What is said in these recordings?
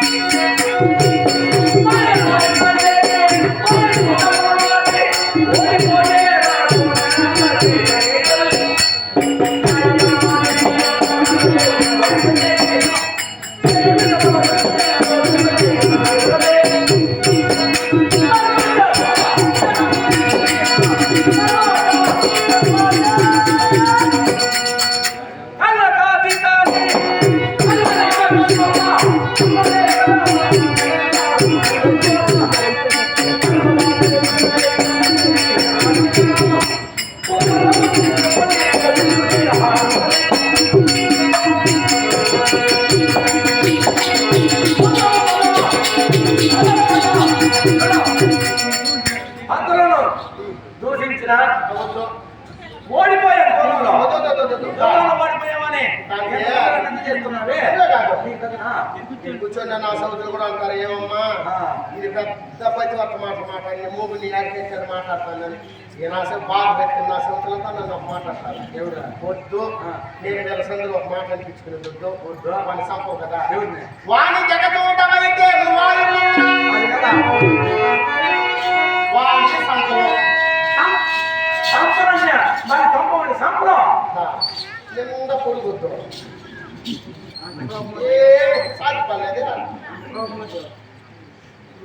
Música దూషించిన ఓడిపోయాం పొలంలో. పొలంలో ఓడిపోయామని. చేస్తున్నావే? కూర్చొని నా సముద్రం కూడా అంటారు ఏమమ్మా. ఇది పెద్ద పతివర్త మాట మాట్లాడి మూగు నీ అడిగేసారు మాట్లాడతాను ఈ నా సేపు బాగా పెట్టుకుని నా సముద్రంతో నన్ను ఒక మాట్లాడతాను ఎవరు? వద్దు. ఆ. నేను సందులో ఒక మాట అనిపించుకుని వద్దు. వద్దు. వాడిని సంపవు కదా? వాణి నువ్వు వాణి పొడుగుద్దు ఏ సాధిపలేదు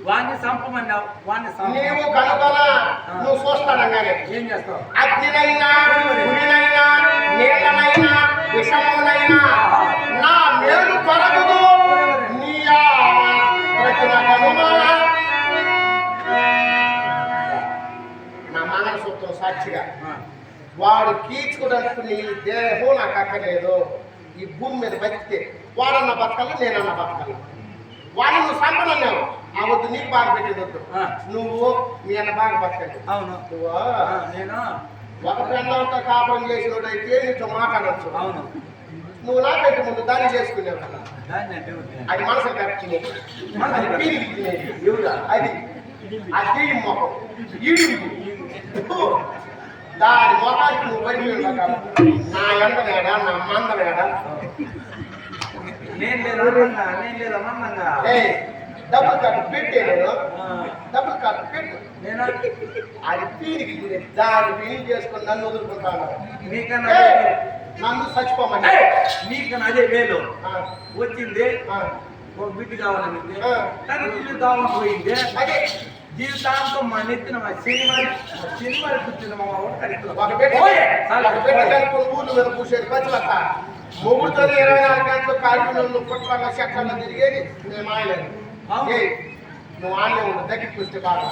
వాణ్ణి సంపమన్నావు వాణ్ణి నీవు కనుగొన నువ్వు చూస్తానంగానే ఏం చేస్తావు? అగ్నినైనా గుడినైనా నీళ్ళనైనా విషమునైనా నా మేలు కొరగదు నీ నా మంగళసూత్రం సాక్షిగా. వాడు కీచుకోవడానికి నీ దేహం నాకు అక్కర్లేదు. ఈ భూమి మీద బతికితే వాడన్న బతకాలి నేనన్న బతకాలి వాడిని నువ్వు సంపదన్నావు ఆ వద్దు నీకు బాగా పెట్టేది వద్దు. నువ్వు మీ అన్న బాగా బతకండి. అవును. నువ్వు? నేను? ఒక ఫ్రెండ్తో కాపురం చేసినోడైతే నీతో మాట్లాడచ్చు. అవును. నువ్వు నా పెట్టి ముందు దాన్ని చేసుకునేవు. అది మనసు కరెక్ట్ అది? అది అది మొహం. ఈడు దాని మొహానికి నువ్వు పడిపోయి నా ఎండ వేడ నా మంద వేడ నేను లేదు నేను లేదు ఏయ్ డబ్బులు కట్టు పెట్టే నేను? డబ్బులు కట్టు పెట్టు. నేను? అది తినేది. దాన్ని పీని చేసుకుని నన్ను వదులుకుంటాను. నీకన్నా నన్ను చచ్చిపోమని. నీకన్నా అదే ఆ, వచ్చింది ఒక బిడ్డ కావాలని. కానీ బిడ్డ కావాలని పోయింది? అదే. జీవితాంతం మా నెత్తిన మా శనివారి శనివారి కూర్చున్న మా ఊళ్ళు మీద కూర్చొని మొగుడుతో ఇరవై నాలుగు గంటలు కాల్పులు పుట్ల చెట్ల తిరిగేది ఆయన అవును. నువ్వు ఆన్నే ఉండు. దగ్గరికి వస్తే బాగా.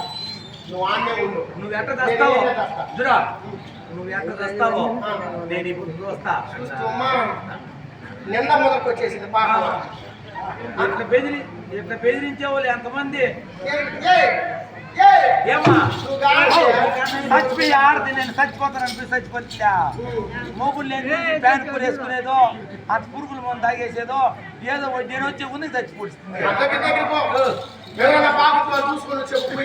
నువ్వు ఆన్నే ఉండు. నువ్వు ఎట్ట తెస్తావో? నేను నువ్వు ఎట్ట తెస్తావో. నేను ఇప్పుడు చూస్తా చూస్తూమ్మా. నిన్న మొదలకు వచ్చేసింది పాప ఎట్లా బెదిరి ఎట్లా బెదిరించేవాళ్ళు ఎంతమంది. చచ్చిపోయి ఆడది నేను చచ్చిపోతాను అనిపి చచ్చిపోతా మోగులు లేని ప్యాన్ కూర వేసుకునేదో అంత పురుగుల మందు తాగేసేదో ఏదో నేను వచ్చే ముందు చచ్చిపోతుంది ఎవరైనా పాపతో చూసుకొని చెప్పు?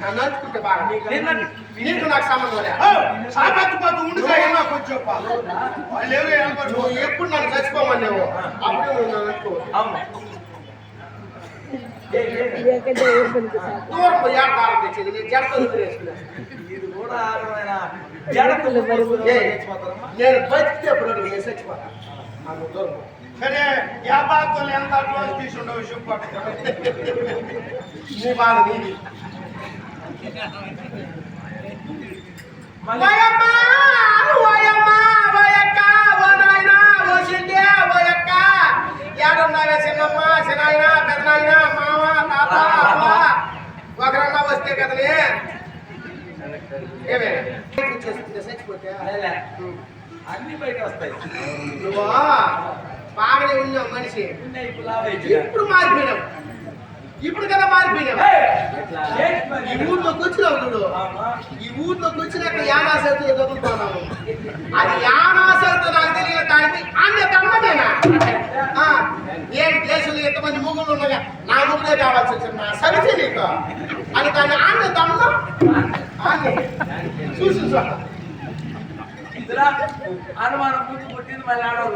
నన్ను అంటుకుంటే బాగా. నీకు నాకు సంబంధం లే. నువ్వు ఎప్పుడు నన్ను చచ్చిపోమన్నావు? అప్పుడు నువ్వు నన్ను అంటుకో. అవును. ఏ, ఏ, దూరం పోయి ఆట ఆడ తెచ్చేది. నేను. ఇది కూడా బతికితే అప్పుడు నేను చచ్చిపోతా? నాకు దూరం పో. సరే వ్యాపారస్తులు ఎంత అడ్వాన్స్ తీసుండవు విషయం నీ బాధ నీది మళ్ళీ వయమ్మ, వయమ్మ, వయక్క, ఓ నాయనా, ఓ షిండే, వయక్క. ఏడున్నావే చిన్నమ్మ, చిన్నాయన, పెదనాయన, మామ, తాత, అవ్వ. ఒకరన్నా అన్ని బయట వస్తాయి నువ్వు? బాగానే ఉన్నావు మనిషి. ఉన్నాయి. ఇప్పుడు మారిపోయినావు. ఇప్పుడు కదా మారిపోయినావు. ఏయ్, ఏంటి మరి? ఈ ఊర్లోకి వచ్చినావు ఆమా. ఈ ఊర్లోకి వచ్చినాక యానాసరితో చదువుతున్నాము అది యానాసరితో నాకు తెలియదు దానికి అన్న తమ్మనేనా ఆ, ఏంటి దేశంలో ఎంతమంది ముగ్గులు ఉండగా నా ముగ్గురే కావాల్సి వచ్చింది. నా సరిచే నీకు. అని దాన్ని ఆన్న తమ్మ చూసి. చూడ ఇదిరా అనుమానం ముందు పుట్టింది మళ్ళీ ఆడవాళ్ళు